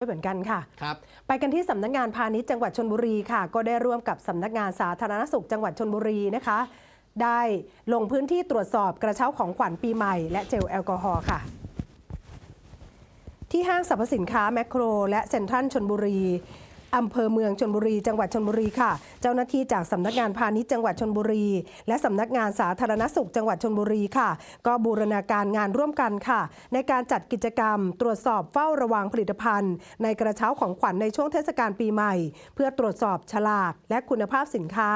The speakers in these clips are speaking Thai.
ด้วยเหมือนกันค่ะครับไปกันที่สำนักงานพาณิชย์จังหวัดชนบุรีค่ะ ก็ได้ร่วมกับสำนักงานสาธารณสุขจังหวัดชนบุรีนะคะ ได้ลงพื้นที่ตรวจสอบกระเช้าของขวัญปีใหม่และเจลแอลกอฮอล์ค่ะ ที่ห้างสรรพสินค้าแมคโคร และเซ็นทรัลชนบุรี อำเภอเมืองชนบุรี จังหวัดชนบุรีค่ะ เจ้าหน้าที่จากสำนักงานพาณิชย์จังหวัดชนบุรี และสำนักงานสาธารณสุขจังหวัดชนบุรีค่ะ ก็บูรณาการงานร่วมกันค่ะ ในการจัดกิจกรรม ตรวจสอบเฝ้าระวังผลิตภัณฑ์ ในกระเช้าของขวัญในช่วงเทศกาลปีใหม่ เพื่อตรวจสอบฉลาก และคุณภาพสินค้า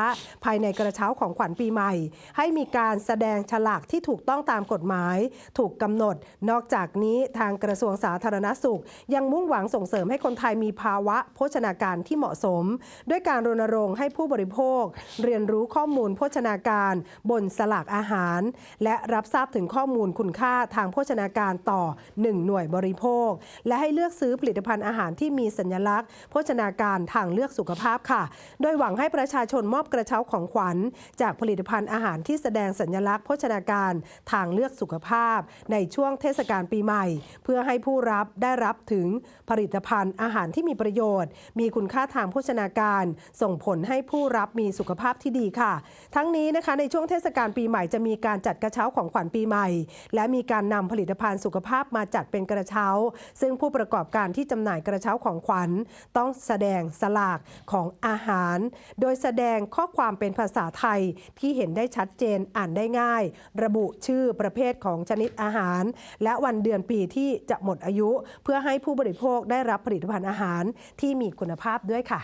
ภายในกระเช้าของขวัญปีใหม่ ให้มีการแสดงฉลากที่ถูกต้องตามกฎหมาย ถูกกำหนด นอกจากนี้ทางกระทรวงสาธารณสุข ยังมุ่งหวังส่งเสริมให้คนไทยมีภาวะโภชนาการการที่เหมาะสม ด้วยการรณรงค์ให้ผู้บริโภค เรียนรู้ข้อมูลโภชนาการบนสลากอาหาร และรับทราบถึงข้อมูลคุณค่าทางโภชนาการต่อ 1 หน่วยบริโภค และให้เลือกซื้อผลิตภัณฑ์อาหารที่มีสัญลักษณ์ โภชนาการทางเลือกสุขภาพค่ะ โดยหวังให้ประชาชนมอบกระเช้าของขวัญ จากผลิตภัณฑ์อาหารที่แสดงสัญลักษณ์โภชนาการทางเลือกสุขภาพ ในช่วงเทศกาลปีใหม่ เพื่อให้ผู้รับได้รับถึงผลิตภัณฑ์อาหารที่มีประโยชน์ มีคุณค่าทางโภชนาการ ส่งผลให้ผู้รับมีสุขภาพที่ดีค่ะ ทั้งนี้นะคะในช่วงเทศกาลปีใหม่จะมีการจัดกระเช้าของขวัญปีใหม่ และมีการนำผลิตภัณฑ์สุขภาพมาจัดเป็นกระเช้า ซึ่งผู้ประกอบการที่จำหน่ายกระเช้าของขวัญ ต้องแสดงสลากของอาหาร โดยแสดงข้อความเป็นภาษาไทยที่เห็นได้ชัดเจนอ่านได้ง่าย ระบุชื่อประเภทของชนิดอาหาร และวันเดือนปีที่จะหมดอายุ เพื่อให้ผู้บริโภคได้รับผลิตภัณฑ์อาหารที่มีคุณภาพด้วยค่ะ